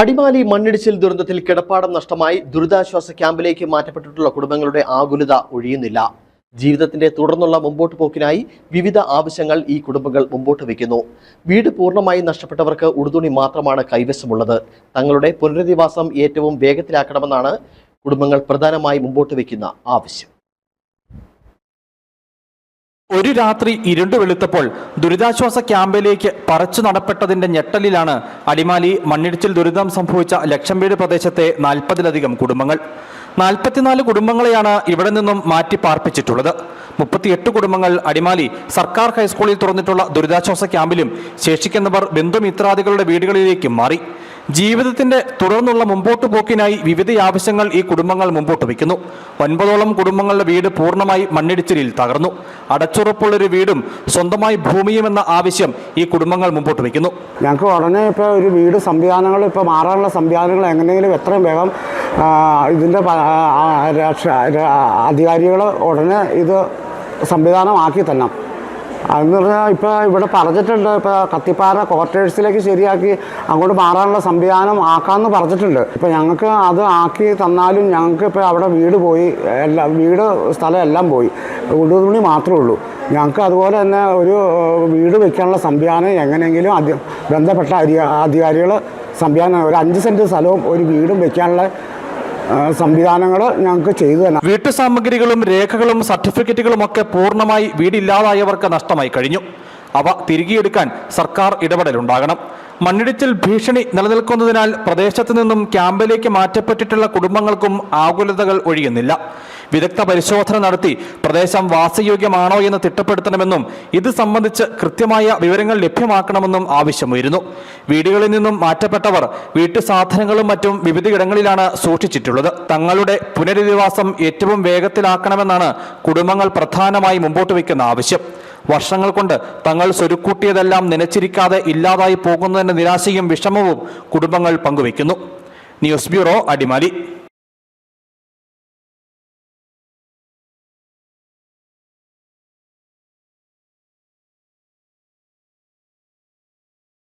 അടിമാലി മണ്ണിടിച്ചിൽ ദുരന്തത്തിൽ കിടപ്പാടം നഷ്ടമായി ദുരിതാശ്വാസ ക്യാമ്പിലേക്ക് മാറ്റപ്പെട്ടിട്ടുള്ള കുടുംബങ്ങളുടെ ആകുലത ഒഴിയുന്നില്ല. ജീവിതത്തിന്റെ തുടർന്നുള്ള മുമ്പോട്ട് പോക്കിനായി വിവിധ ആവശ്യങ്ങൾ ഈ കുടുംബങ്ങൾ മുമ്പോട്ട് വയ്ക്കുന്നു. വീട് പൂർണമായി നഷ്ടപ്പെട്ടവർക്ക് ഉടുതുണി മാത്രമാണ് കൈവശമുള്ളത്. തങ്ങളുടെ പുനരധിവാസം ഏറ്റവും വേഗത്തിലാക്കണമെന്നാണ് കുടുംബങ്ങൾ പ്രധാനമായി മുമ്പോട്ട് വയ്ക്കുന്ന ആവശ്യം. ഒരു രാത്രി ഇരുണ്ടു വെളുത്തപ്പോൾ ദുരിതാശ്വാസ ക്യാമ്പിലേക്ക് പറച്ചു നടപ്പെട്ടതിന്റെ ഞെട്ടലിലാണ് അടിമാലി മണ്ണിടിച്ചിൽ ദുരിതം സംഭവിച്ച ലക്ഷംവീട് പ്രദേശത്തെ നാൽപ്പതിലധികം കുടുംബങ്ങൾ. നാൽപ്പത്തിനാല് കുടുംബങ്ങളെയാണ് ഇവിടെ നിന്നും മാറ്റി പാർപ്പിച്ചിട്ടുള്ളത്. മുപ്പത്തിയെട്ട് കുടുംബങ്ങൾ അടിമാലി സർക്കാർ ഹൈസ്കൂളിൽ തുറന്നിട്ടുള്ള ദുരിതാശ്വാസ ക്യാമ്പിലും ശേഷിക്കുന്നവർ ബന്ധുമിത്രാദികളുടെ വീടുകളിലേക്കും മാറി. ജീവിതത്തിന്റെ തുടർന്നുള്ള മുമ്പോട്ട് പോക്കിനായി വിവിധ ആവശ്യങ്ങൾ ഈ കുടുംബങ്ങൾ മുമ്പോട്ട് വയ്ക്കുന്നു. ഒൻപതോളം കുടുംബങ്ങളുടെ വീട് പൂർണമായി മണ്ണിടിച്ചിലിൽ തകർന്നു. അടച്ചുറപ്പുള്ളൊരു വീടും സ്വന്തമായി ഭൂമിയും എന്ന ആവശ്യം ഈ കുടുംബങ്ങൾ മുമ്പോട്ട് വയ്ക്കുന്നു. ഞങ്ങൾക്ക് ഉടനെ ഇപ്പോൾ ഒരു വീട് സംവിധാനങ്ങൾ ഇപ്പോൾ മാറാനുള്ള സംവിധാനങ്ങൾ എങ്ങനെയെങ്കിലും എത്രയും വേഗം ഇതിന്റെ അധികാരികൾ ഉടനെ ഇത് സംവിധാനമാക്കി തന്നെ അതെന്ന് പറഞ്ഞാൽ ഇപ്പോൾ ഇവിടെ പറഞ്ഞിട്ടുണ്ട്. ഇപ്പോൾ കത്തിപ്പാറ ക്വാർട്ടേഴ്സിലേക്ക് ശരിയാക്കി അങ്ങോട്ട് മാറാനുള്ള സംവിധാനം ആക്കാമെന്ന് പറഞ്ഞിട്ടുണ്ട്. ഇപ്പോൾ ഞങ്ങൾക്ക് അത് ആക്കി തന്നാലും ഞങ്ങൾക്ക് ഇപ്പോൾ അവിടെ വീട് പോയി. എല്ലാം വീട് സ്ഥലം എല്ലാം പോയി. ഉടുതുണി മാത്രമേ ഉള്ളൂ. ഞങ്ങൾക്ക് അതുപോലെ തന്നെ ഒരു വീട് വെക്കാനുള്ള സംവിധാനം എങ്ങനെയെങ്കിലും അധി ബന്ധപ്പെട്ട അധികാരികൾ സംവിധാനം ഒരു അഞ്ച് സെന്റ് സ്ഥലവും ഒരു വീടും വെക്കാനുള്ള സംവിധാനങ്ങൾ ഞങ്ങൾക്ക് ചെയ്തു തന്നെ വീട്ടു സാമഗ്രികളും രേഖകളും സർട്ടിഫിക്കറ്റുകളും ഒക്കെ പൂർണമായി വീടില്ലാതായവർക്ക് നഷ്ടമായി കഴിഞ്ഞു. അവ തിരികെയെടുക്കാൻ സർക്കാർ ഇടപെടലുണ്ടാകണം. മണ്ണിടിച്ചിൽ ഭീഷണി നിലനിൽക്കുന്നതിനാൽ പ്രദേശത്ത് നിന്നും ക്യാമ്പിലേക്ക് മാറ്റപ്പെട്ടിട്ടുള്ള കുടുംബങ്ങൾക്കും ആകുലതകൾ ഒഴിയുന്നില്ല. വിദഗ്ധ പരിശോധന നടത്തി പ്രദേശം വാസയോഗ്യമാണോ എന്ന് തിട്ടപ്പെടുത്തണമെന്നും ഇത് സംബന്ധിച്ച് കൃത്യമായ വിവരങ്ങൾ ലഭ്യമാക്കണമെന്നും ആവശ്യമുയരുന്നു. വീടുകളിൽ നിന്നും മാറ്റപ്പെട്ടവർ വീട്ടു സാധനങ്ങളും മറ്റും വിവിധയിടങ്ങളിലാണ് സൂക്ഷിച്ചിട്ടുള്ളത്. തങ്ങളുടെ പുനരധിവാസം ഏറ്റവും വേഗത്തിലാക്കണമെന്നാണ് കുടുംബങ്ങൾ പ്രധാനമായി മുമ്പോട്ട് വയ്ക്കുന്ന ആവശ്യം. വർഷങ്ങൾ കൊണ്ട് തങ്ങൾ സ്വരുക്കൂട്ടിയതെല്ലാം നനച്ചിരിക്കാതെ ഇല്ലാതായി പോകുന്നതിന്റെ നിരാശയും വിഷമവും കുടുംബങ്ങൾ പങ്കുവയ്ക്കുന്നു. News bureau Adimali.